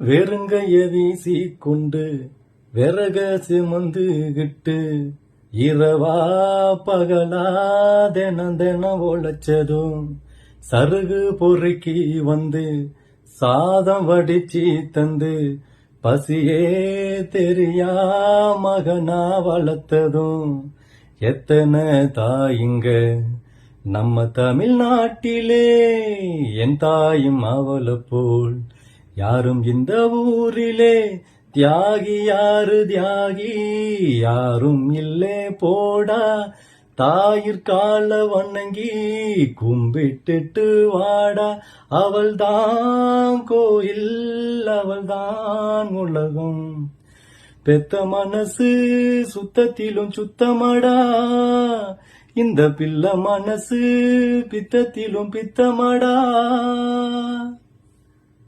வெறுங்கைய வீசி கொண்டு விறக சுமந்துகிட்டு இரவா பகலா தினம் தினம் உழைச்சதும் சருகு பொறுக்கி வந்து சாதம் வடிச்சி தந்து பசியே தெரியா மகனா வளர்த்ததும் எத்தனை தாயிங்க? நம்ம தமிழ்நாட்டிலே என் தாயும் அவளை போல் யாரும் இந்த ஊரிலே தியாகி யாரு தியாகி? யாரும் இல்லே போடா. தாயிற்கால வணங்கி கும்பிட்டுட்டு வாடா. அவள்தான் கோயில் அவள்தான் உலகம். பெத்த மனசு சுத்தத்திலும் சுத்தமடா. இந்த பிள்ளை மனசு பித்தத்திலும் பித்தமடா.